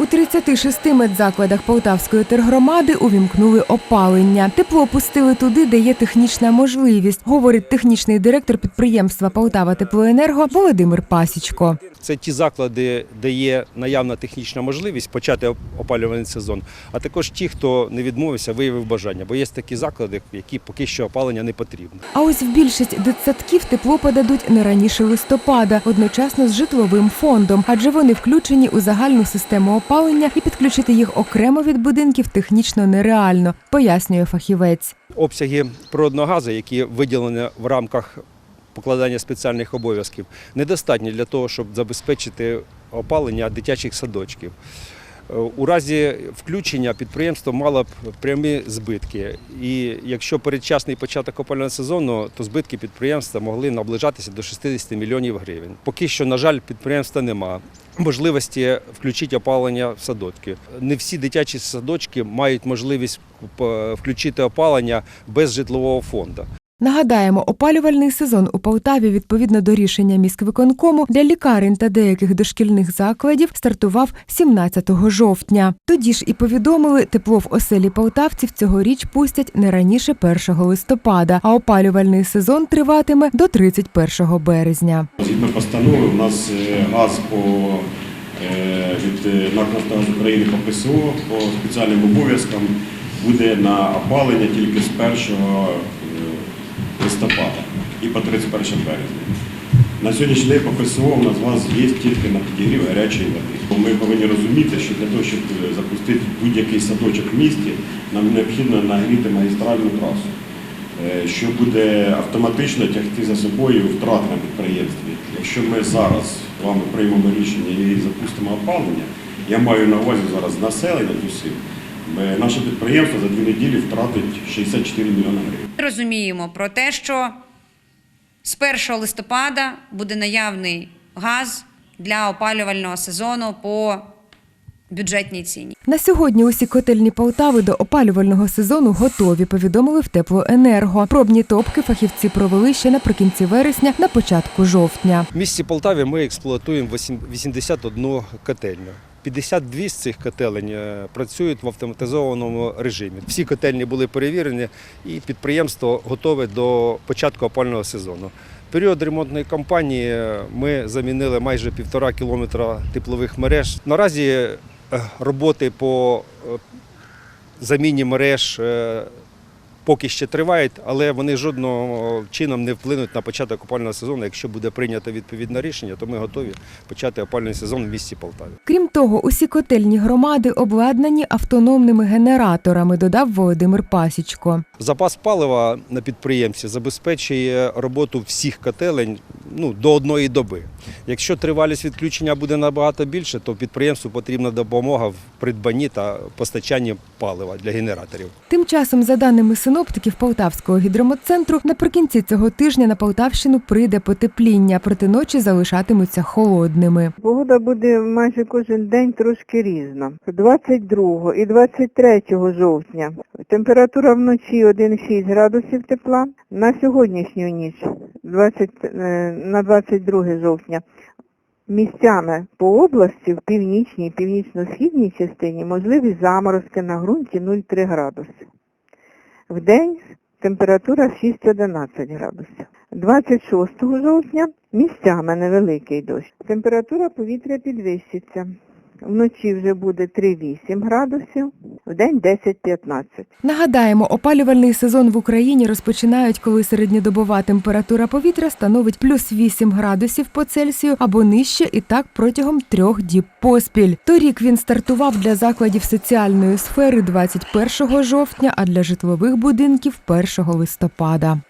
У 36 медзакладах Полтавської тергромади увімкнули опалення. Тепло пустили туди, де є технічна можливість, говорить технічний директор підприємства Полтава Теплоенерго Володимир Пасічко. Це ті заклади, де є наявна технічна можливість почати оп- опалювальний сезон, а також ті, хто не відмовився, виявив бажання. Бо є такі заклади, які поки що опалення не потрібно. А ось в більшість дитсадків тепло подадуть не раніше листопада, одночасно з житловим фондом, адже вони включені у загальну систему опалення і підключити їх окремо від будинків технічно нереально, пояснює фахівець. Обсяги природного газу, які виділені в рамках покладання спеціальних обов'язків, недостатні для того, щоб забезпечити опалення дитячих садочків. Е, У разі включення підприємство мало б прямі збитки. І якщо передчасний початок опалювального сезону, то збитки підприємства могли наближатися до 60 мільйонів гривень. Поки що, на жаль, підприємства нема. Можливості включити опалення в садочки. Не всі дитячі садочки мають можливість е, включити опалення без житлового фонду. Нагадаємо, опалювальний сезон у Полтаві відповідно до рішення міськвиконкому для лікарень та деяких дошкільних закладів стартував 17 жовтня. Тоді ж і повідомили, тепло в оселі полтавців цьогоріч пустять не раніше 1 листопада, а опалювальний сезон триватиме до 31 березня. Згідно постанови, у нас е, газ по е, від е, НАК «Нафтогаз України по ПСО по спеціальним обов'язкам буде на опалення тільки з 1 е, листопада і по 31 березня. На сьогоднішній день по ПСО у нас газ є тільки на підігрів гарячої води. Ми повинні розуміти, що для того, щоб е, запустити будь-який садочок в місті, нам необхідно нагріти магістральну трасу е, що буде автоматично тягти за собою втрати на підприємстві. Якщо ми зараз з вами приймемо рішення і запустимо опалення, я маю на увазі зараз населення усіх, е, наше підприємство за дві неділі втратить 64 мільйони гривень. Розуміємо про те, що з 1 листопада буде наявний газ для опалювального сезону по бюджетній ціні. На сьогодні усі котельні Полтави до опалювального сезону готові, повідомили в Теплоенерго. Пробні топки фахівці провели ще наприкінці вересня, на початку жовтня. В місті Полтаві ми експлуатуємо вісім- 81 котельню. 52 з цих котелень е, працюють в автоматизованому режимі. Всі котельні були перевірені і підприємство готове до початку опального сезону. В період ремонтної кампанії е, ми замінили майже півтора кілометра теплових мереж. Наразі е, роботи по заміні мереж поки ще тривають, але вони жодного чином не вплинуть на початок опального сезону. Якщо буде прийнято відповідне рішення, то ми готові почати опальний сезон в місті Полтаві. Крім того, усі котельні громади обладнані автономними генераторами, додав Володимир Пасічко. Запас палива на підприємстві забезпечує роботу всіх котелень ну, до одної доби. Якщо тривалість відключення буде набагато більше, то підприємству потрібна допомога в придбанні та постачанні палива для генераторів. Тим часом, за даними синоптиків Полтавського гідрометцентру, наприкінці цього тижня на Полтавщину прийде потепління, проти ночі залишатимуться холодними. Погода буде майже кожен день трошки різна. 22 і 23 жовтня температура вночі 1,6 градусів тепла. На сьогоднішню ніч, 20, е, на 22 жовтня, місцями по області в північній північно-східній частині можливі заморозки на ґрунті 0,3 градуси. В день температура 6-11 градусів. 26 жовтня місцями невеликий дощ. Температура повітря підвищиться. Вночі вже буде 3-8 градусів, в день 10-15. Нагадаємо, опалювальний сезон в Україні розпочинають, коли середньодобова температура повітря становить плюс 8 градусів по Цельсію або нижче, і так протягом трьох діб поспіль. Торік він стартував для закладів соціальної сфери 21 жовтня, а для житлових будинків 1 листопада.